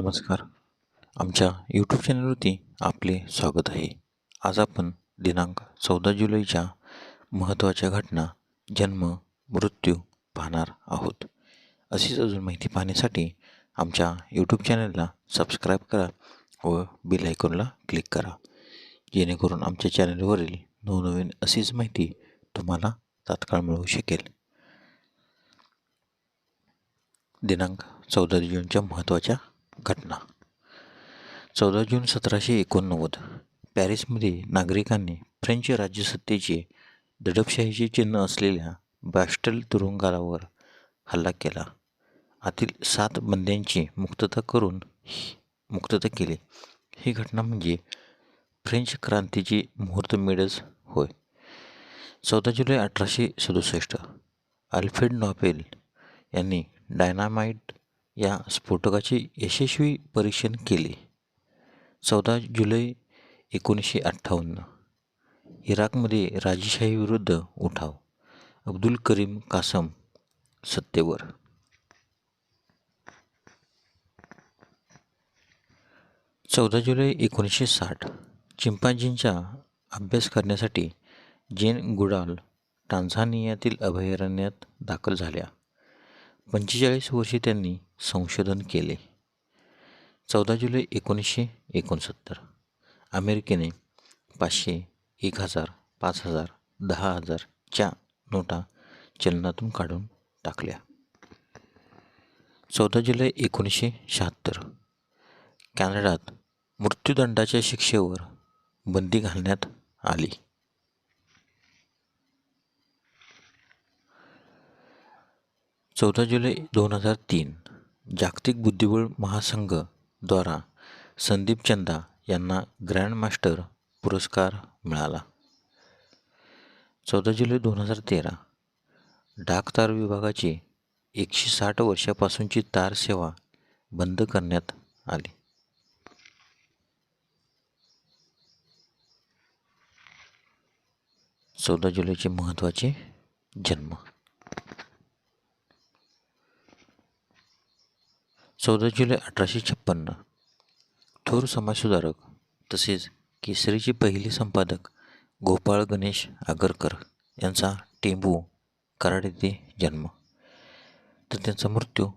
नमस्कार. आमच्या यूट्यूब चॅनलवरती आपले स्वागत आहे. आज आपण दिनांक चौदा जुलैच्या महत्त्वाच्या घटना जन्म मृत्यू पाहणार आहोत. अशीच अजून माहिती पाहण्यासाठी आमच्या यूट्यूब चॅनलला सबस्क्राईब करा व बेल आयकॉनला क्लिक करा. जेणेकरून आमच्या चॅनलवरील नवनवीन अशीच माहिती तुम्हाला तात्काळ मिळू शकेल. दिनांक चौदा जूनच्या महत्त्वाच्या घटना. चौदा जून सतराशे एकोणनव्वद. पॅरिसमध्ये नागरिकांनी फ्रेंच राज्यसत्तेचे दडपशाहीचे चिन्ह असलेल्या बॅस्टल तुरुंगावर हल्ला केला. आतील सात बंद्यांची मुक्तता करून मुक्तता केली. ही घटना म्हणजे फ्रेंच क्रांतीची मुहूर्तमेढच होय. चौदा जुलै अठराशे सदुसष्ट. अल्फ्रेड नॉपेल यांनी डायनामाइट या स्फोटकाचे यशस्वी परीक्षण केले. चौदा जुलै एकोणीसशे अठ्ठावन्न. इराकमध्ये राजेशाहीविरुद्ध उठाव. अब्दुल करीम कासम सत्तेवर. चौदा जुलै एकोणीसशे साठ. चिंपांजींचा अभ्यास करण्यासाठी जेन गुडाल टांझानियातील अभयारण्यात दाखल झाल्या. पंचेचाळीस वर्षे त्यांनी संशोधन केले. चौदा जुलै एकोणीसशे एकोणसत्तर. अमेरिकेने पाचशे एक हजार पाच हजार दहा हजारच्या नोटा चलनातून काढून टाकल्या. चौदा जुलै एकोणीसशे शहात्तर. कॅनडात मृत्यूदंडाच्या शिक्षेवर बंदी घालण्यात आली. चौदा जुलै दोन हजार तीन जागतिक बुद्धिबळ महासंघद्वारा संदीप चंदा यांना ग्रँडमास्टर पुरस्कार मिळाला. चौदा जुलै दोन हजार तेरा डाक तार विभागाची एकशे साठ वर्षापासूनची तार सेवा बंद करण्यात आली. चौदा जुलैचे महत्त्वाचे जन्म चौदा जुलै अठराशे छप्पन्न. थोर समाजसुधारक तसेच केसरीचे पहिले संपादक गोपाळ गणेश आगरकर यांचा टेंबू कराड येथे जन्म. तर त्यांचा मृत्यू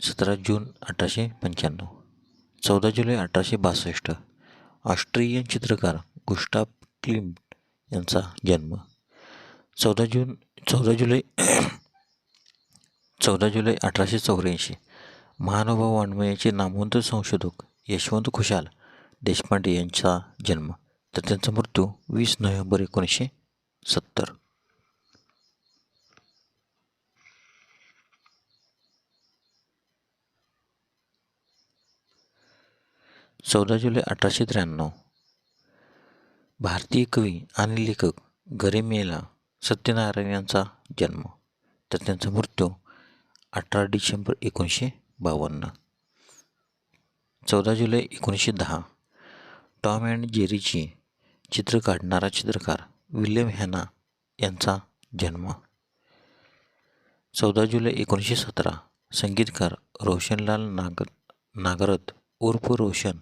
सतरा जून अठराशे पंच्याण्णव. चौदा जुलै अठराशे बासष्ट. ऑस्ट्रियन चित्रकार गुस्टाप क्लिम यांचा जन्म. चौदा जून चौदा जुलै चौदा जुलै अठराशे चौऱ्याऐंशी. महानुभाव वाङ्मयाचे नामवंत संशोधक यशवंत खुशाल देशपांडे यांचा जन्म तर त्यांचा मृत्यू वीस नोव्हेंबर एकोणीसशे सत्तर. चौदा जुलै अठराशे त्र्याण्णव. भारतीय कवी आणि लेखक गरिमेला सत्यनारायण यांचा जन्म तर त्यांचा मृत्यू अठरा डिसेंबर एकोणीसशे बावन्न. चौदा जुलै एकोणीसशे दहा. टॉम अँड जेरीची चित्र काढणारा चित्रकार विल्यम हॅना यांचा जन्म. चौदा जुलै एकोणीसशे सतरा संगीतकार रोशनलाल नाग नागरथ उर्फ रोशन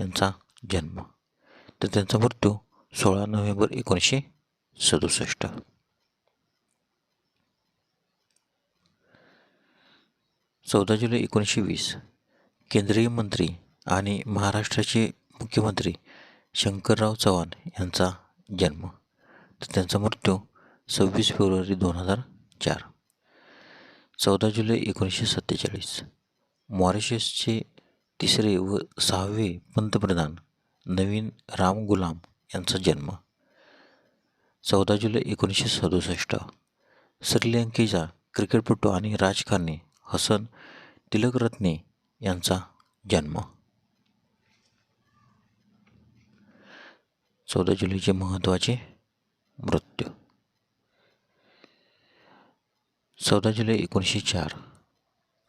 यांचा जन्म. तर त्यांचा मृत्यू सोळा नोव्हेंबर एकोणीसशे सदुसष्ट. चौदा जुलै एकोणीसशे वीस केंद्रीय मंत्री आणि महाराष्ट्राचे मुख्यमंत्री शंकरराव चव्हाण यांचा जन्म. तर त्यांचा मृत्यू सव्वीस फेब्रुवारी दोन हजार चार. चौदा जुलै एकोणीसशे सत्तेचाळीस मॉरिशसचे तिसरे व सहावे पंतप्रधान नवीन राम गुलाम यांचा जन्म. चौदा जुलै एकोणीसशे सदुसष्ट श्रीलंकेचा क्रिकेटपटू आणि राजकारणी हसन तिलकरत्ने यांचा जन्म. चौदा जुलैचे महत्त्वाचे मृत्यू. चौदा जुलै एकोणीसशे चार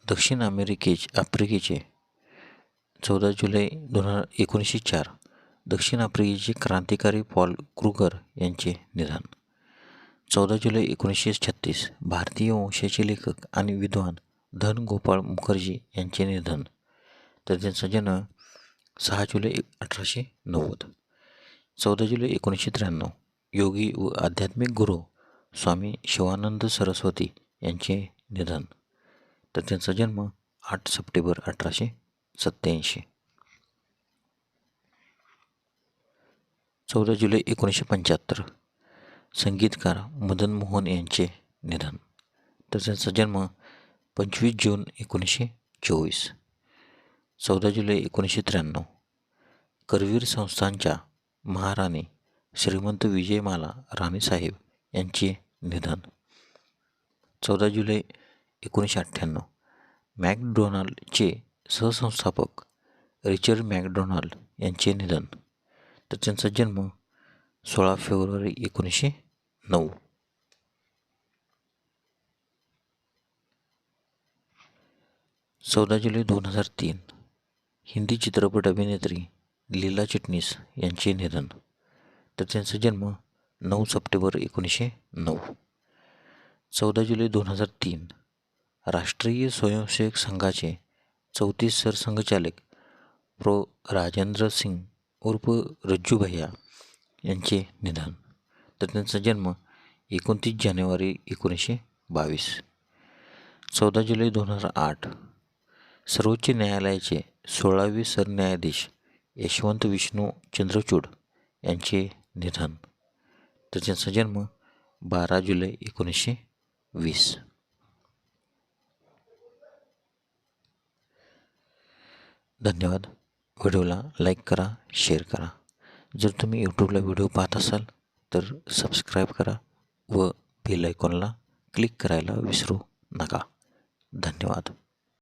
दक्षिण अमेरिके आफ्रिकेचे. चौदा जुलै दोन हजार एकोणीसशे चार दक्षिण आफ्रिकेचे क्रांतिकारी पॉल क्रुगर यांचे निधन. चौदा जुलै एकोणीसशे छत्तीस भारतीय वंशाचे लेखक आणि विद्वान धन गोपाळ मुखर्जी यांचे निधन. तर त्यांचा जन्म सहा जुलै अठराशे नव्वद. चौदा जुलै एकोणीसशे त्र्याण्णव. योगी व आध्यात्मिक गुरु स्वामी शिवानंद सरस्वती यांचे निधन. तर त्यांचा जन्म आठ सप्टेंबर अठराशे सत्त्याऐंशी. चौदा जुलै एकोणीसशे पंच्याहत्तर. संगीतकार मदन मोहन यांचे निधन. तर त्यांचा जन्म पंचवीस जून एकोणीसशे चोवीस चौदा जुलै एकोणीसशे त्र्याण्णव. करवीर संस्थांच्या महाराणी श्रीमंत विजयमाला राणीसाहेब यांचे निधन. चौदा जुलै एकोणीसशे अठ्ठ्याण्णव मॅकडोनाल्डचे सहसंस्थापक रिचर्ड मॅकडोनाल्ड यांचे निधन. तर त्यांचा जन्म सोळा फेब्रुवारी एकोणीसशे नऊ. चौदा जुलै दोन हजार तीन. हिंदी चित्रपट अभिनेत्री लीला चिटणीस यांचे निधन. तर त्यांचा जन्म नऊ सप्टेंबर एकोणीसशे नऊ. चौदा जुलै दोन हजार तीन. राष्ट्रीय स्वयंसेवक संघाचे चौतीस सरसंघचालक प्रो. राजेंद्र सिंग उर्फ रज्जू भैया यांचे निधन. तर त्यांचा जन्म एकोणतीस जानेवारी एकोणीसशे बावीस. चौदा जुलै दोन हजार आठ. सर्वोच्च न्यायालयाचे सोळावे सरन्यायाधीश यशवंत विष्णू चंद्रचूड यांचे निधन. तर त्यांचा जन्म बारा जुलै एकोणीसशे वीस. धन्यवाद. व्हिडिओला लाईक करा शेअर करा. जर तुम्ही यूट्यूबला व्हिडिओ पाहत असाल तर सबस्क्राईब करा व बेल आयकॉनला क्लिक करायला विसरू नका. धन्यवाद.